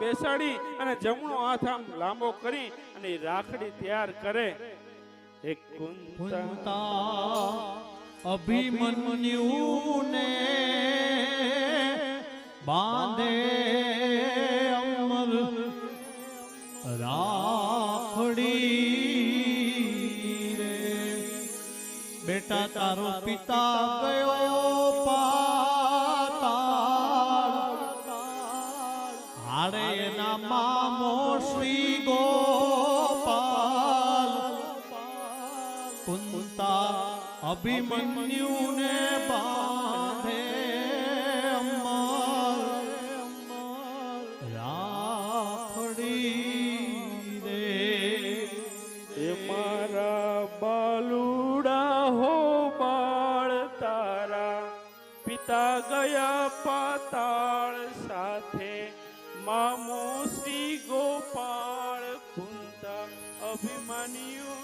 બેસાડી અને જમણો હાથ આમ લાંબો કરી અને રાખડી તૈયાર કરે. અભિમન્યુને બાંધે અમર રાખડી રે. બેટા તારો પિતા ગયો અભિમન્યુને બાંધે અમર રાખડી રે. એ મારા બાલુડા હો તારા પિતા ગયા પાતાળ સાથે મામો શ્રી ગોપાળ કુંતા અભિમાન્યુને બાંધે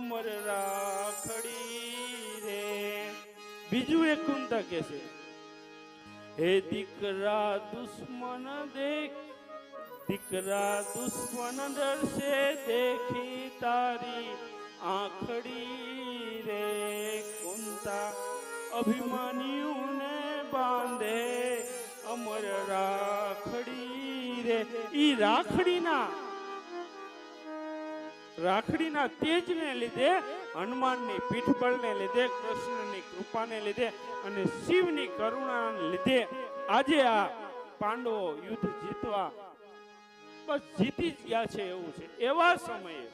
અમર રાખડી રે. બીજું એક કુંતા કે છે, હે દીકરા દુશ્મન દેખ, દીકરા દુશ્મન ડરશે, દેખી તારી આંખડી રે. કુંતા અભિમાન્યુને બાંધે અમર રાખડી રે. ઈ રાખડીના રાખડીના તેજને લીધે, હનુમાનની પીઠબળને લીધે, કૃષ્ણની કૃપાને લીધે અને શિવની કરુણાને લીધે આજે આ પાંડવો યુદ્ધ જીતવા બસ જીતી જ ગયા છે એવું છે. એવા સમયે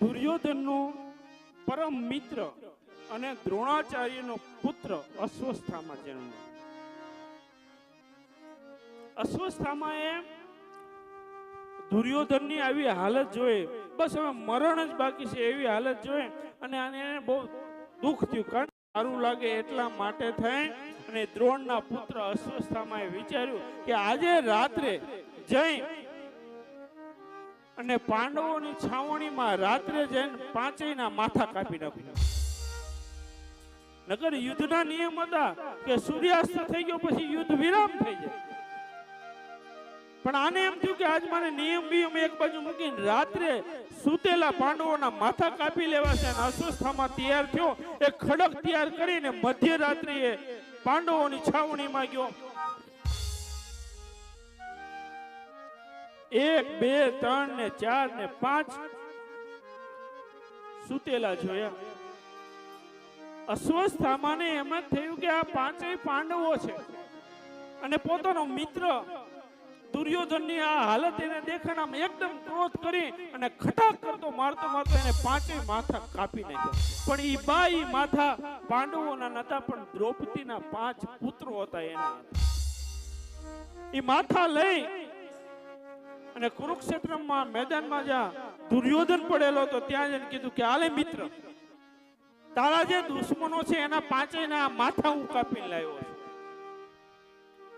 દુર્યોધનનું પરમ મિત્ર અને દ્રોણાચાર્યનો પુત્ર અસ્વસ્થામાં જન્મ અસ્વસ્થામાં એ દુર્યોધનની આવી હાલત જોઈ. બસ હવે મરણ જ બાકી છે એવી હાલત જોઈ અને આને બહુ દુઃખ થયું. કારણ સારું લાગે એટલા માટે થઈ અને દ્રોણના પુત્ર અસ્વસ્થામાં વિચાર્યું કે આજે રાત્રે જઈ અને પાંડવોની છાવણીમાં રાત્રે જઈને પાંચેયના માથા કાપી નાખ્યું નગર યુદ્ધના નિયમ હતા કે સૂર્યાસ્ત થઈ ગયો પછી યુદ્ધ વિરામ થઈ જાય. પણ આને એમ થયું કે આજ મારે નિયમ વિયમ એક બાજુ મૂકીને રાત્રે સૂતેલા પાંડવોના માથા કાપી લેવા છે અને અસ્વસ્થામાં તૈયાર થયો. એ ખડક તૈયાર કરીને મધ્યરાત્રિએ પાંડવોની છાવણીમાં ગયો એક, બે, ત્રણ ને ચાર ને પાંચ સૂતેલા જોયા. અસ્વસ્થામાં એમ જ થયું કે આ પાંચેય પાંડવો છે. અને પોતાનો મિત્ર દુર્યોધનની આ હાલત એને દેખાણામ એકદમ ક્રોધ કરી અને ખટાક કરતો, મારતો મારતો એને પાંચેય માથા કાપી નાખ્યા. પણ ઈ બાઈ માથા પાંડવોના નતા, પણ દ્રૌપદીના પાંચ પુત્રો હતા એના ઈ માથા લઈ અને કુરુક્ષેત્રમાં મેદાનમાં જ્યાં દુર્યોધન પડેલો હતો, ત્યાં જઈને કીધું કે આલે મિત્ર, તારા જે દુશ્મનો છે, એના પાંચેયના માથા હું કાપીને લાવ્યો છું.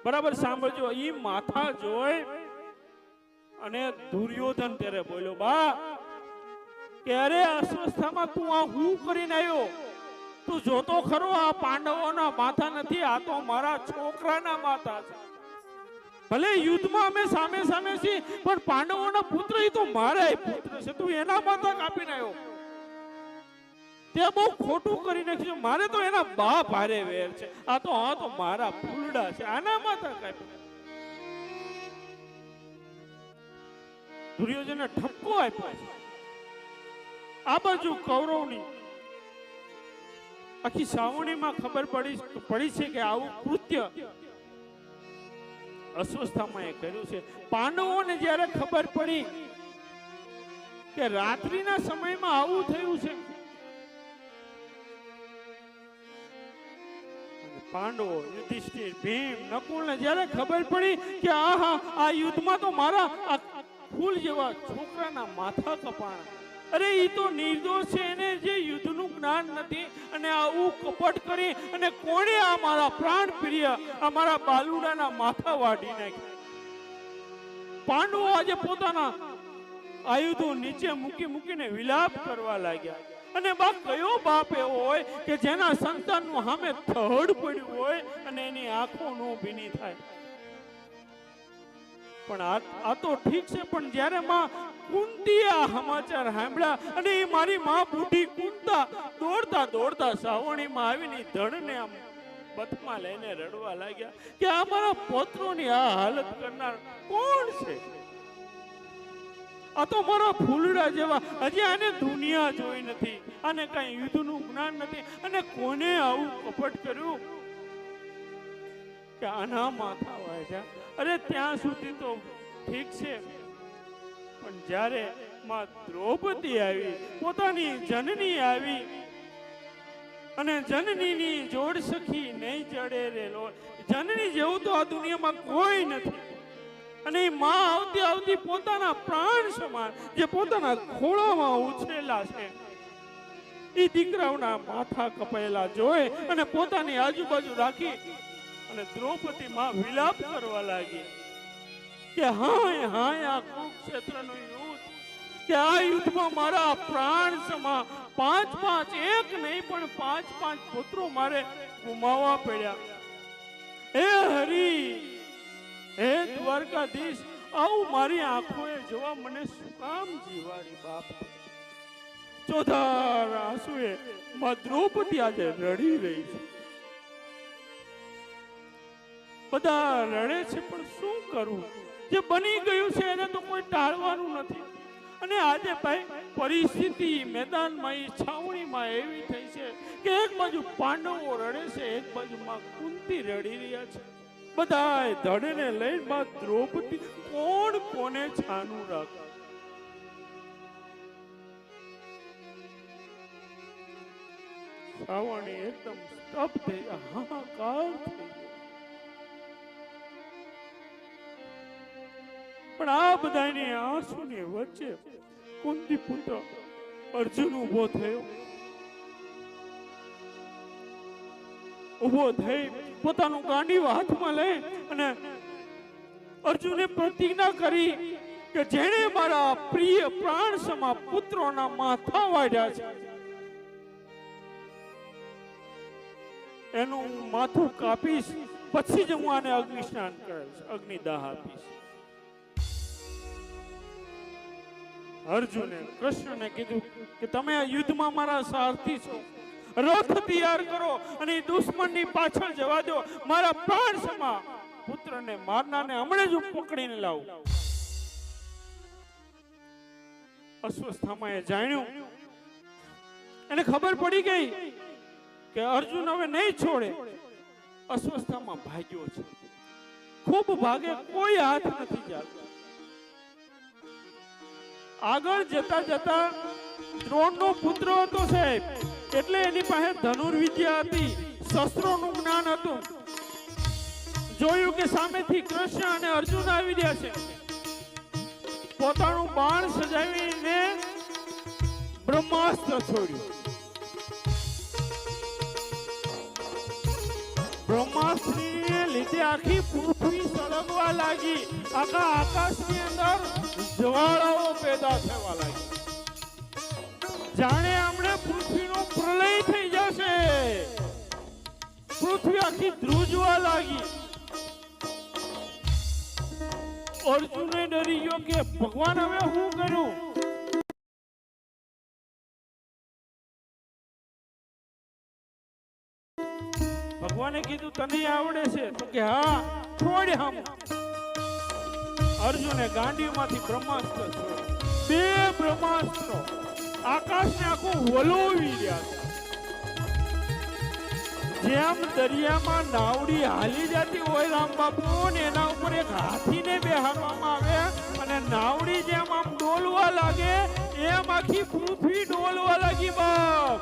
બરાબર સાંભળજો, ઈ માથા જોઈ અને દુર્યોધન ત્યારે બોલ્યો, બા, ક્યારે અસ્વસ્થામાં તું આ હું કરીને આવ્યો તું જોતો ખરો, આ પાંડવોના માથા નથી, આ તો મારા છોકરાના માથા છે. ભલે યુદ્ધમાં અમે સામે સામે છીએ, પણ પાંડવોના પુત્ર એ તો મારા પુત્ર છે, તું એના માથા કાપીને આવ્યો તે બહુ ખોટું કરી નાખ્યું મારે તો એના બા ભારે વેર છે. આ તો આ તો મારા ફૂલડા છે. આના માથા કાપી દુર્યોધને ઠપકો આપ્યો. આ બાજુ કૌરવની આખી સાવણીમાં ખબર પડી પડી છે કે આવું કૃત્ય અસ્વસ્થામાં એ કર્યું છે. પાંડવોને જ્યારે ખબર પડી કે રાત્રિના સમયમાં આવું થયું છે પાંડવો, યુધિષ્ઠિર, ભીમ, નકુલને જ્યારે ખબર પડી કે આહા, આ યુદ્ધમાં તો મારા આ ફૂલ જેવા છોકરાના માથા કપાણા. અરે એ તો નિર્દોષ છે એને જે યુદ્ધનું જ્ઞાન નથી અને આવું કપટ કરી અને કોણે આ મારા પ્રાણ પ્રિય આ મારા બાલુડાના માથા વાઢી નાખ્યા. પાંડવો આજે પોતાના આયુધો નીચે મૂકી મૂકીને વિલાપ કરવા લાગ્યા. અને બા કયો બાપ એવો હોય કે જેના સંતાનનું સામે થડ પડ્યું હોય અને એની આંખો નો ભીની થાય. પણ આ તો ઠીક છે, પણ જ્યારે માં કુંતી આ સમાચાર સાંભળ્યા અને એ મારી માં બુઢી કુંતા દોડતા દોડતા સાવણીમાં આવીને ધણને આમ બથમાં લઈને રડવા લાગ્યા કે આ મારા પોત્રોની આ હાલત કરનાર કોણ છે? આ તો મારા ફૂલડા જેવા. હજી આને દુનિયા જોઈ નથી. અને કઈ યુદ્ધનું જ્ઞાન નથી. અને કોને આવું કપટ કર્યું? કે આના માથા વાગ્યા અરે ત્યાં સુધી તો ઠીક છે. પણ જ્યારે માં દ્રૌપદી આવી, પોતાની જનની આવી, અને જનનીની જોડ સખી નહીં ચડે રેલો જનની જેવું તો આ દુનિયામાં કોઈ નથી. અને એ માં આવતી આવતી પોતાના પ્રાણ સમાન, જે પોતાના ખોળામાં ઉછરેલા છે, એ દીકરાઓના માથા કપાયેલા જોઈ અને પોતાની આજુબાજુ રાખી અને દ્રૌપદી માં વિલાપ કરવા લાગી કે હાય હાય, આ કુરુક્ષેત્રનું યુદ્ધ, કે આ યુદ્ધમાં મારા પ્રાણ સમા પાંચ પાંચ એક નહીં પણ પાંચ પાંચ પુત્રો મારે ગુમાવવા પડ્યા. દ્વારકાધીશ આવું મારી આંખોએ જોવા મને શું કામ જીવાડી બાપ? ચોધાર આંસુએ માં દ્રૌપદી આજે રડી રહી છે. બધા રડે છે, પણ શું કરવું જે બની ગયું છે, એને તો કોઈ ટાળવાનું નથી. અને આજે ભાઈ પરિસ્થિતિ મેદાનમાં, એ છાવણીમાં એવી થઈ છે કે એક બાજુ પાંડવો રડે છે, એક બાજુ માં કુંતી રડી રહ્યા છે. બધાય ધડને લઈને માં દ્રૌપદી કોણ કોને છાનું રાખ? શ્રાવણી એકદમ સ્તબ્ધ થઈ હાહાકાર થઈ પણ આ બધાની આંસુની વચ્ચે કુંતી પુત્ર અર્જુન ઊભો થયો. ઊભો થઈ પોતાનું ગાંડીવ હાથમાં લઈ અને અર્જુને પ્રતિજ્ઞા કરી કે જેણે મારા પ્રિય પ્રાણ સમા પુત્રોના માથા વાઢ્યા છે. એનું માથું કાપીશ, પછી જ હું આને અગ્નિ સ્નાન કરીશ અગ્નિદાહ આપીશ. અર્જુને કૃષ્ણને કીધું કે તમે આ યુદ્ધમાં મારા સારથી છો. રથ તૈયાર કરો અને એ દુશ્મનની પાછળ જવા દો. મારા પ્રાણ સમા પુત્રને મારનાને હમણાં જ પકડીને લાવું. અસ્વસ્થામાં એ જાણ્યું. એને ખબર પડી ગઈ કે અર્જુન હવે નહીં છોડે. અસ્વસ્થામાં ભાગ્યો છે. ખૂબ ભાગે કોઈ હાથ નથી ચાલતો. આગળ જતા જતા દ્રોણનો પુત્ર હતો સાહેબ. એટલે એની પાસે ધનુર્વિદ્યા હતી, શસ્ત્રોનું જ્ઞાન હતું. જોયું કે સામેથી કૃષ્ણ અને અર્જુન આવી રહ્યા છે. પોતાનું બાણ સજાવીને બ્રહ્માસ્ત્ર છોડ્યું. બ્રહ્માસ્ત્રીને લીધે આખી પૃથ્વી સળગવા લાગી. આખા આકાશની અંદર જ્વાળાઓ પેદા થવા લાગી. જાણે આપણે પૃથ્વીનો પ્રલય થઈ જશે. પૃથ્વી આખી ધ્રુજવા લાગી. અર્જુને ડરી ગયો કે, ભગવાન, હવે હું કરું? ભગવાને કીધું, તને આવડે છે. તો કે, હા, છોડ હમ. અર્જુને ગાંડીમાંથી બ્રહ્માસ્ત્ર છોડ્યું. બે બ્રહ્માસ્ત્રો. આકાશને આખું વલોવી રહ્યા છે. જેમ દરિયામાં નાવડી હાલી જતી હોય રામ બાપુ ને એના ઉપર એક હાથીને બેહાડવામાં આવે અને નાવડી જેમ આમ ડોલવા લાગે, એમ આખી પૃથ્વી ડોલવા લાગી બાપ.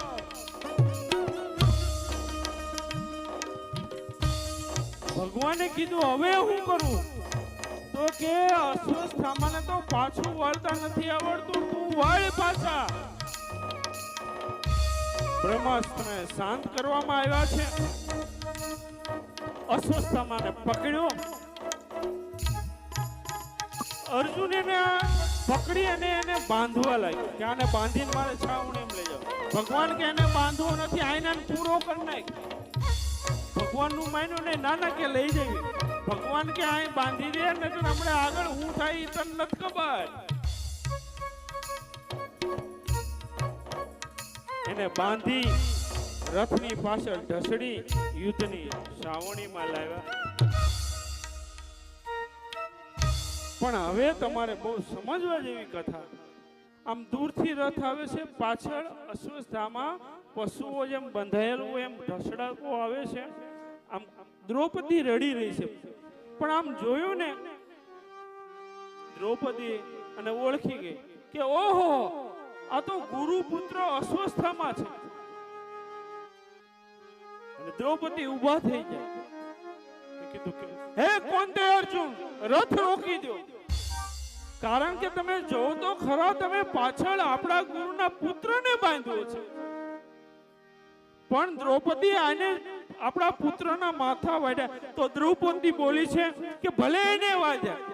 ભગવાને કીધું, હવે હું કરું? તો કે, અસ્વસ્થામાને તો પાછું વળતા નથી આવડતું, તું વળ પાછા. બ્રહ્માસ્ત્રને શાંત કરવામાં આવ્યા છે. અસ્વસ્થામાને પકડ્યો. અર્જુન એને પકડી અને એને બાંધવા લાગ્યો. કે આને બાંધીને મારે છાવણીમાં લઈ જાઓ ભગવાન કે એને બાંધવો નથી આઈને પૂરો કરી નાખ ભગવાનનું માન્યું ને નાના કે લઈ જવી ભગવાન કે અહીં બાંધી દે ને આપણે આગળ હું થાય ઈ તને નથી ખબર. એને બાંધી રથની પાછળ ઢસડી યુદ્ધની સાવણીમાં લાવ્યા. પણ હવે તમારે બહુ સમજવા જેવી કથા. આમ દૂરથી રથ આવે છે, પાછળ અશ્વસ્થામાં પશુઓ જેમ બંધાયેલું એમ ઢસડાકો આવે છે. આમ દ્રૌપદી રડી રહી છે. પણ આમ જોયું ને, દ્રૌપદી અને ઓળખી ગઈ કે ઓહો આ તો ગુરુપુત્ર અસ્વસ્થામાં છે. અને દ્રૌપદી ઊભા થઈ કે, હે કોણ અર્જુન? રથ રોકી દો કારણ કે તમે જો તો ખરા તમે પાછળ આપણા ગુરુના પુત્રને બાંધ્યો છે. પણ દ્રૌપદી આને આપણા પુત્રના માથા વાઢ્યા. તો દ્રૌપદી બોલી છે કે ભલે એને વાઢ્યા.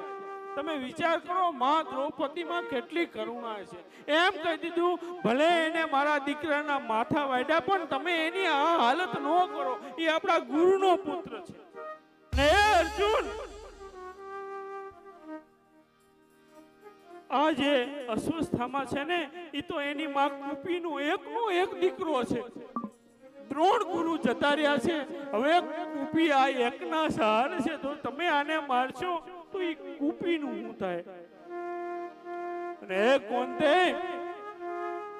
તમે વિચાર કરો, માં દ્રૌપદીમાં કેટલી કરુણા છે. એમ કહી દીધું, ભલે એને મારા દીકરાના માથા વાઢ્યા પણ તમે એની આ હાલત ન કરો. એ આપણા ગુરુનો પુત્ર છે. ને અર્જુન, આ જે અસ્વસ્થામાં છે ને એ તો એની માં કુપીનો એકનો એક દીકરો છે. દ્રોણ ગુરુ જતા રહ્યા છે. હવે કુપી આ એકના સહારે છે, તો તમે આને મારશો? તો એ કુપીનું હું થાય. અને એ કોંતે,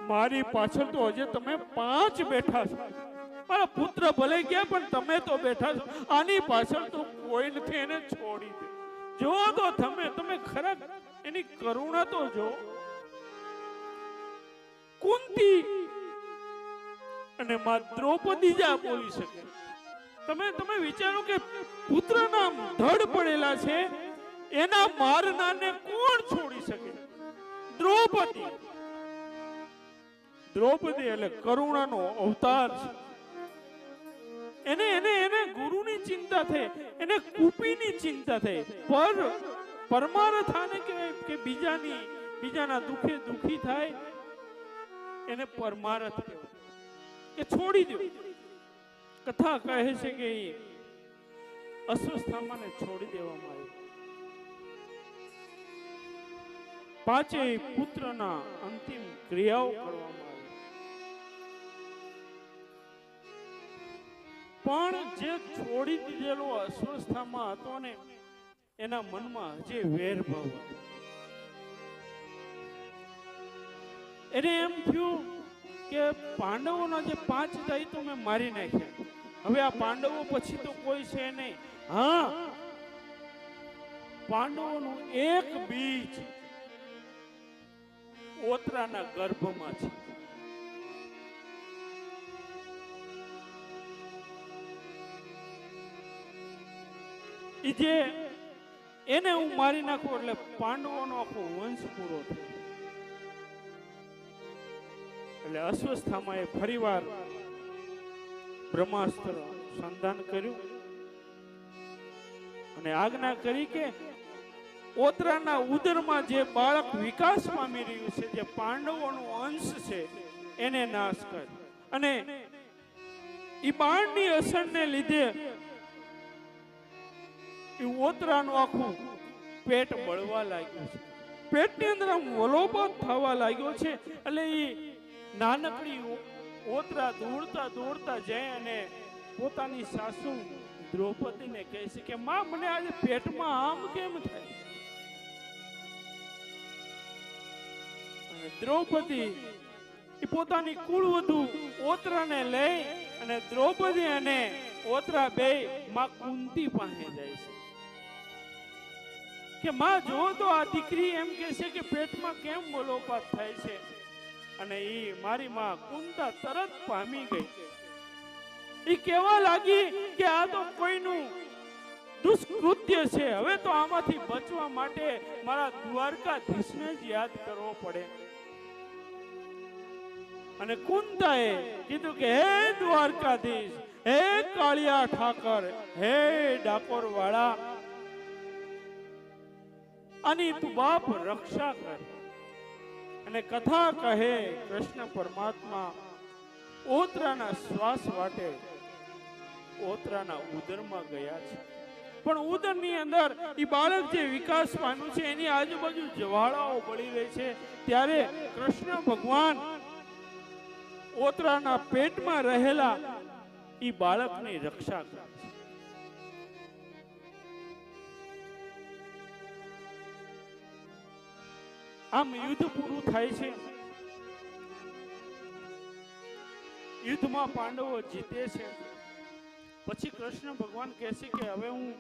મારી પાછળ તો હજે તમે પાંચ બેઠા છો. મારા પુત્ર ભલે ગયા, પણ તમે તો બેઠા છો. આની પાછળ તો કોઈ નથી એને છોડી દે. જો તો તમે તમે ખરા, એની કરુણા તો જો. કુંતી અને માં દ્રૌપદી જ આ બોલી શકે. તમે તમે વિચારો કે પુત્રના ધડ પડેલા છે. એના મારનારને કોણ છોડી શકે? દ્રૌપદી. દ્રૌપદી એટલે કરુણાનો અવતાર છે. એને એને એને ગુરુની ચિંતા થઈ, એને કુપીની ચિંતા થઈ. પર પરમારથાને કહેવાય કે બીજાની, બીજાના દુખે દુખી થાય, એને પરમારથ કહેવાય. કે છોડી દો. કથા કહે છે કે અસ્વસ્થામાં છોડી દેવામાં આવ્યો પાંચેય પુત્રના અંતિમ ક્રિયાઓ કરવામાં આવી. પણ જે છોડી દીધેલો અસ્વસ્થામાં હતો ને, એના મનમાં જે વેરભાવ હતો. એને એમ થયું કે પાંડવોના જે પાંચ તો મેં મારી નાખ્યા. હવે આ પાંડવો પછી તો કોઈ છે નહીં. હા, પાંડવોનું એક બીજ ઓતરાના ગર્ભમાં છે. જે એને હું મારી નાખું એટલે પાંડવોનો આખો વંશ પૂરો થયો. એટલે અસ્વસ્થામાં એ ફરીવાર બ્રહ્માસ્ત્ર સંધાન કર્યું. અને આજ્ઞા કરી કે ઓતરાના ઉદરમાં જે બાળક વિકાસ પામી રહ્યું છે, જે પાંડવોનો અંશ છે, એને નાશ કર. અને એ બાણની અસરને લીધે એ ઓતરાનું આખું પેટ બળવા લાગ્યું છે. પેટની અંદર આમ વલોબો થવા લાગ્યો છે, એટલે એ નાનકડી ઓતરા દોડતા દોડતા જાય અને પોતાની સાસુ દ્રૌપદીને કહે છે કે, માં, મને આજે પેટમાં આમ કેમ થાય? દ્રૌપદી એ પોતાની કુળવધુ ઓતરાને લઈ અને દ્રૌપદી અને ઓતરા બે માં કુંતી પાસે જાય છે. કે માં, જો તો આ દીકરી એમ કે છે કે પેટમાં કેમ મોલોપાત થાય છે? અને એ મારી માં કુંતા તરત પામી ગઈ. એ કેવા લાગી કે આ તો કોઈનું દુષ્કૃત્ય છે. હવે તો આમાંથી બચવા માટે મારા દ્વારકાધીશને જ યાદ કરવો પડે. અને કુંતાએ કીધું કે, હે દ્વારકાધીશ, હે કાળિયા ઠાકર, હે ડાકોર વાળા આની તું બાપ રક્ષા કર. અને કથા કહે કૃષ્ણ પરમાત્મા, ઓતરાના શ્વાસ વાટે, ઓતરાના ઉદરમાં ગયા છે. પણ ઉદરની અંદર એ બાળક જે વિકાસ પામ્યું છે, એની આજુબાજુ જવાળાઓ પડી રહી છે. ત્યારે કૃષ્ણ ભગવાન ઓતરાના પેટમાં રહેલા એ બાળકની રક્ષા કરે આમ યુદ્ધ પૂરું થાય છે. યુદ્ધમાં પાંડવો જીતે છે. પછી કૃષ્ણ ભગવાન કહે છે કે હવે હું